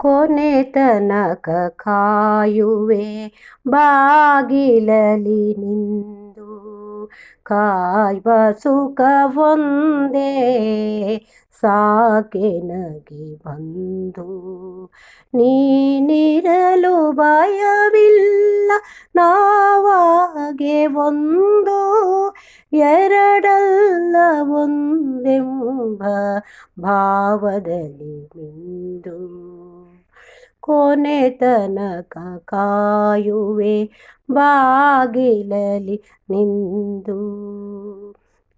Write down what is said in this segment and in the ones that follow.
ಕೊನೆ ತನಕ ಕಾಯುವೆ ಬಾಗಿಲಲಿ ನಿಂದು ಕಾಯುವ ಸುಖವೊಂದೇ ಸಾಕೆ ನಗಿ ಬಂದು. ನೀನಿರಲು ಎರಡಲ್ಲ ಒಂದೆಂಬ ಭಾವದಲ್ಲಿ ನಿಂದು ಕೊನೆ ತನಕ ಕಾಯುವೆ ಬಾಗಿಲಲಿ ನಿಂದು.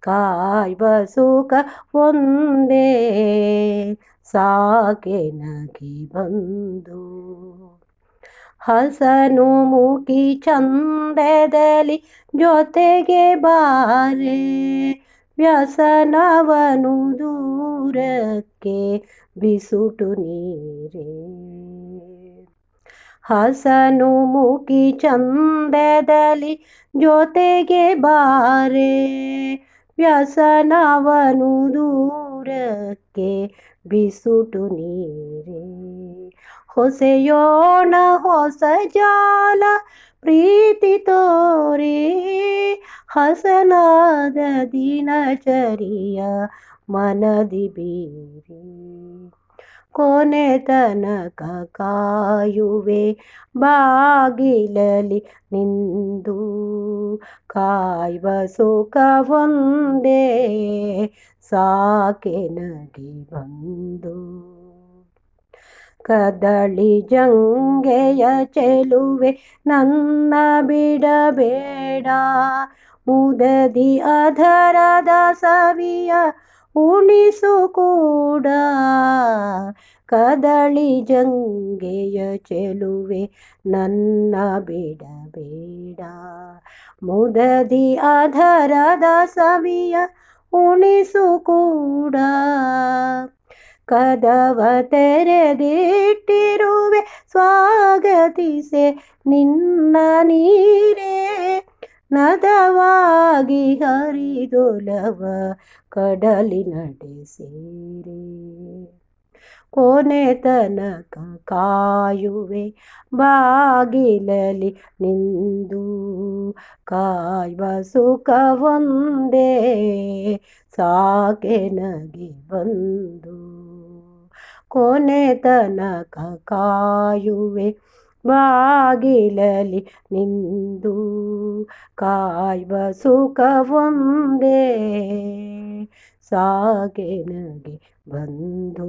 ಕಾಯುವ ಸುಖ ಒಂದೇ ಸಾಕೆ ನಗೆ ಬಂದು. ಹಸನು ಮುಖಿ ಚಂದದಲ್ಲಿ ಜೊತೆಗೆ ಬಾರೆ. ವ್ಯಸನವನು ದೂರಕ್ಕೆ ಬಿಸುಟು ನೀರೆ. ಹಸನು ಮುಖಿ ಚಂದದಲ್ಲಿ ಜೊತೆಗೆ ಬಾರೆ. ವ್ಯಸನವನು ದೂರಕ್ಕೆ ಬಿಸುಟು ನೀರೇ. ಹೊಸೆಯೋಣ ಹೊಸ ಜಾಲ ಪ್ರೀತಿ ತೋರಿ. ಹಸನಾದ ದಿನಚರಿಯ ಮನದಿ ಬೀರಿ. ಕೊನೆ ತನಕ ಕಾಯುವೆ ಬಾಗಿಲಲಿ ನಿಂದು ಕಾಯುವ ಸುಖವೊಂದೇ ಸಾಕೆ ನಗಿ ಬಂದು. ಕದಳಿ ಜಂಗೆಯ ಚೆಲುವೆ ನನ್ನ ಬಿಡಬೇಡ. ಮುದದಿ ಅಧರದ ಸವಿಯ ಉಣಿಸು ಕೂಡ. ಕದಳಿ ಜಂಗೆಯ ಚೆಲುವೆ ನನ್ನ ಬಿಡಬೇಡ. ಮುದದಿ ಅಧರದ ಸವಿಯ ಉಣಿಸು ಕೂಡ. ಕದವ ತೆರೆದಿಟ್ಟಿರುವೆ ಸ್ವಾಗತಿಸೆ ನಿನ್ನ ನೀರೇ. ನದವಾಗಿ ಹರಿದೊಲವ ಕಡಲಿ ನಡೆಸೇರೆ. ಕೊನೆ ತನಕ ಕಾಯುವೆ ಬಾಗಿಲಲಿ ನಿಂದು ಕಾಯುವ ಸುಖವೊಂದೇ ಸಾಕೆ ನಗೆ ಬಂದು. ಕೊನೆ ತನಕ ಕಾಯುವೆ ಬಾಗಿಲಲಿ ನಿಂದು ಕಾಯುವ ಸುಖವೊಂದೇ ಸಾಕೆ ನಗೆ ಬಂದು